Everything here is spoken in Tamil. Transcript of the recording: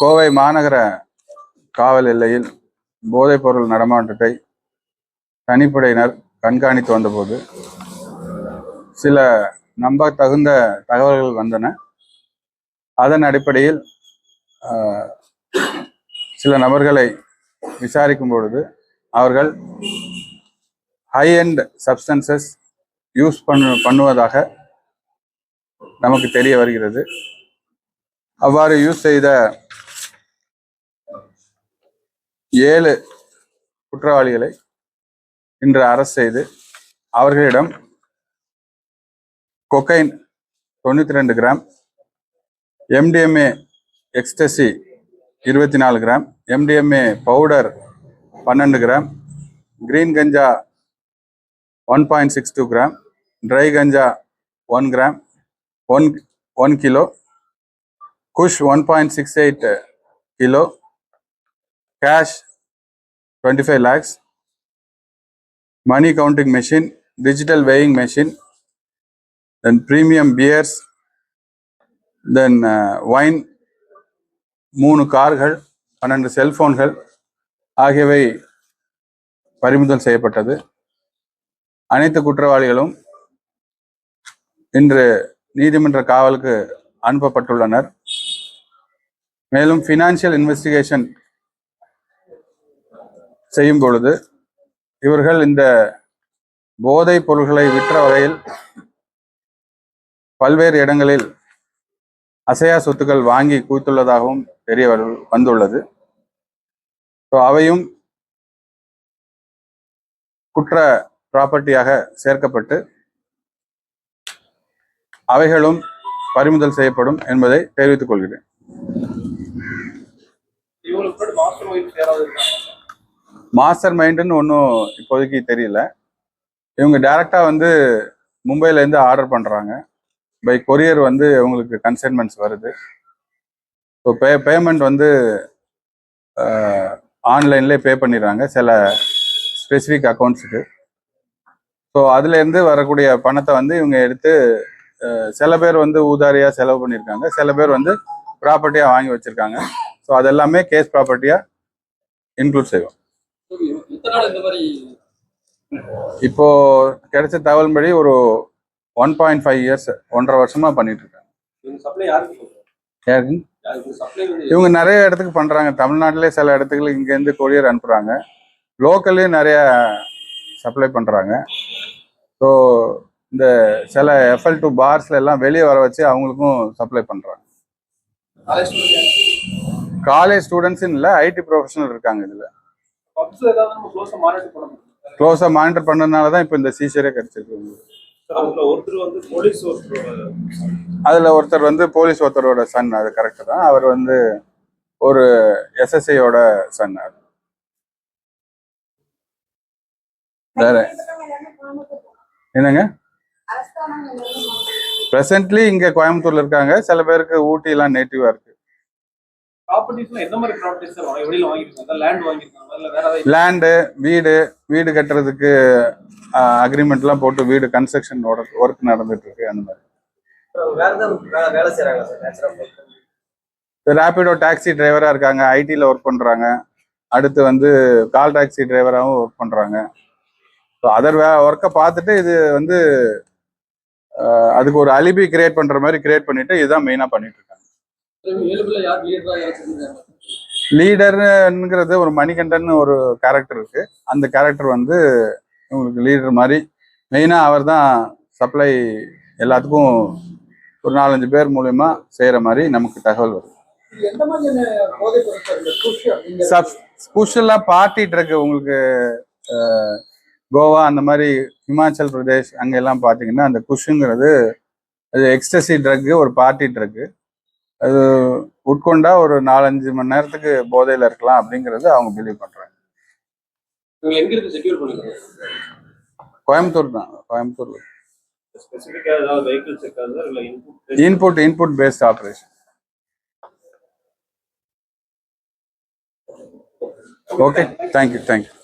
கோவை மாநகர காவல் எல்லையில் போதைப்பொருள் நடமாட்டத்தை தனிப்படையினர் கண்காணித்து வந்தபோது சில நம்ப தகுந்த தகவல்கள் வந்தன. அதன் அடிப்படையில் சில நபர்களை விசாரிக்கும் பொழுது அவர்கள் ஹை எண்ட் சப்ஸ்டன்சஸ் யூஸ் பண்ணு பண்ணுவதாக நமக்கு தெரிய வருகிறது. அவ்வாறு யூஸ் செய்த ஏழு குற்றவாளிகளை இன்று அரசு செய்து அவர்களிடம் கொக்கைன் தொண்ணூற்றி ரெண்டு கிராம் எம்டிஎம்ஏ எக்ஸ்டசி இருபத்தி நாலு கிராம் எம்டிஎம்ஏ பவுடர் பன்னெண்டு gram green ganja one point six two gram dry ganja one gram one one kilo kush one point six eight kilo. Cash twenty five lakhs money counting machine digital weighing machine then premium beers then wine மூணு கார்கள் பன்னெண்டு செல்ஃபோன்கள் ஆகியவை பறிமுதல் செய்யப்பட்டது. அனைத்து குற்றவாளிகளும் இன்று நீதிமன்ற காவலுக்கு அனுப்பப்பட்டுள்ளனர். மேலும் ஃபினான்ஷியல் இன்வெஸ்டிகேஷன் செய்யும் பொழுது இவர்கள் இந்த போதைப் பொருள்களை விற்ற வகையில் பல்வேறு இடங்களில் அசையா சொத்துக்கள் வாங்கி குவித்துள்ளதாகவும் தெரிய வரு- வந்துள்ளது. ஸோ அவையும் குற்ற ப்ராப்பர்ட்டியாக சேர்க்கப்பட்டு அவைகளும் பறிமுதல் செய்யப்படும் என்பதை தெரிவித்துக் கொள்கிறேன். மாஸ்டர் மைண்டுன்னு ஒன்றும் இப்போதைக்கு தெரியல. இவங்க டேரெக்டாக வந்து மும்பையிலேருந்து ஆர்டர் பண்ணுறாங்க பை கொரியர் வந்து இவங்களுக்கு கன்சைன்மெண்ட்ஸ் வருது. ஸோ பே பேமெண்ட் வந்து ஆன்லைன்லேயே பே பண்ணிடுறாங்க. சில ஸ்பெசிஃபிக் அக்கௌண்ட்ஸுக்கு ஸோ அதுலேருந்து வரக்கூடிய பணத்தை வந்து இவங்க எடுத்து சில பேர் வந்து ஊதாரியாக செலவு பண்ணியிருக்காங்க சில பேர் வந்து ப்ராப்பர்ட்டியாக வாங்கி வச்சுருக்காங்க. ஸோ அதெல்லாமே கேஸ் ப்ராப்பர்ட்டியாக இன்க்ளூட் செய்வோம். இப்போ கிடைச்ச தகவல்படி ஒரு ஒன் பாயிண்ட் ஃபைவ் இயர்ஸ் ஒன்றரை வருஷமா பண்ணிட்டு இருக்காங்க இவங்க நிறைய இடத்துக்கு பண்றாங்க. தமிழ்நாட்டிலே சில இடத்துக்கு இங்கேருந்து கொரியர் அனுப்புறாங்க. லோக்கல்லையும் நிறைய சப்ளை பண்றாங்க. ஸோ இந்த சில எஃப்எல் டூ பார்ஸ்ல எல்லாம் வெளியே வர வச்சு அவங்களுக்கும் சப்ளை பண்றாங்க. காலேஜ் ஸ்டூடெண்ட்ஸ்னு இல்லை ஐடி ப்ரொஃபஷனல் இருக்காங்க இதுல. பப்ஸ் ஏதாவது நம்ம க்ளோஸா மானிட்டர் பண்ணதுனால தான் இப்போ இந்த சீசரே கிடைச்சிருக்கு. உங்களுக்கு. அதுல ஒருத்தர் வந்து போலீஸ் ஒருத்தர் அதுல ஒருத்தர் வந்து போலீஸ் ஒருத்தரோட சன் அது கரெக்ட் தான். அவர் வந்து ஒரு எஸ்எஸ்ஐயோட சன் அது. வேற என்னங்க? ப்ரெசன்ட்லி இங்க கோயம்புத்தூர்ல இருக்காங்க. சில பேருக்கு ஊட்டி எல்லாம் நேட்டிவா இருக்கு. லேண்ட் வாங்கிருக்காங்க இல்ல வேற ஏதாவது லேண்டு வீடு வீடு கட்டுறதுக்கு அக்ரிமெண்ட்லாம் போட்டு வீடு கன்ஸ்ட்ரக்ஷன் ஒர்க் நடந்துட்டு இருக்கு அந்த மாதிரி. ரேபிடோ டாக்ஸி டிரைவரா இருக்காங்க. ஐடில ஒர்க் பண்றாங்க. அடுத்து வந்து கால் டாக்ஸி டிரைவராகவும் ஒர்க் பண்றாங்க. ஸோ அதர் வே ஒர்க்கை பார்த்துட்டு இது வந்து அதுக்கு ஒரு அலிபி கிரியேட் பண்ற மாதிரி கிரியேட் பண்ணிட்டு இதுதான் மெயினா பண்ணிட்டு இருக்காங்க லீடர்ங்கிறது ஒரு மணிகண்டன் ஒரு கேரக்டர் இருக்கு. அந்த கேரக்டர் வந்து உங்களுக்கு லீடர் மாதிரி. மெயினா அவர் தான் சப்ளை எல்லாத்துக்கும் ஒரு நாலஞ்சு பேர் மூலயமா செய்யற மாதிரி நமக்கு தகவல் வருது. ஸ்பெஷலாக பார்ட்டி ட்ரக் உங்களுக்கு கோவா அந்த மாதிரி ஹிமாச்சல் பிரதேஷ் அங்க எல்லாம் பார்த்தீங்கன்னா அந்த குஷுங்கிறது அது எக்ஸ்டசி ட்ரக்கு ஒரு பார்ட்டி ட்ரக்கு அது உட்கொண்டா ஒரு நாலஞ்சு மணி நேரத்துக்கு போதையில இருக்கலாம் அப்படிங்கிறது அவங்க பிலீவ் பண்றாங்க. கோயம்புத்தூர் தான் கோயம்புத்தூர்ல. Input input input based operation okay thank you thank you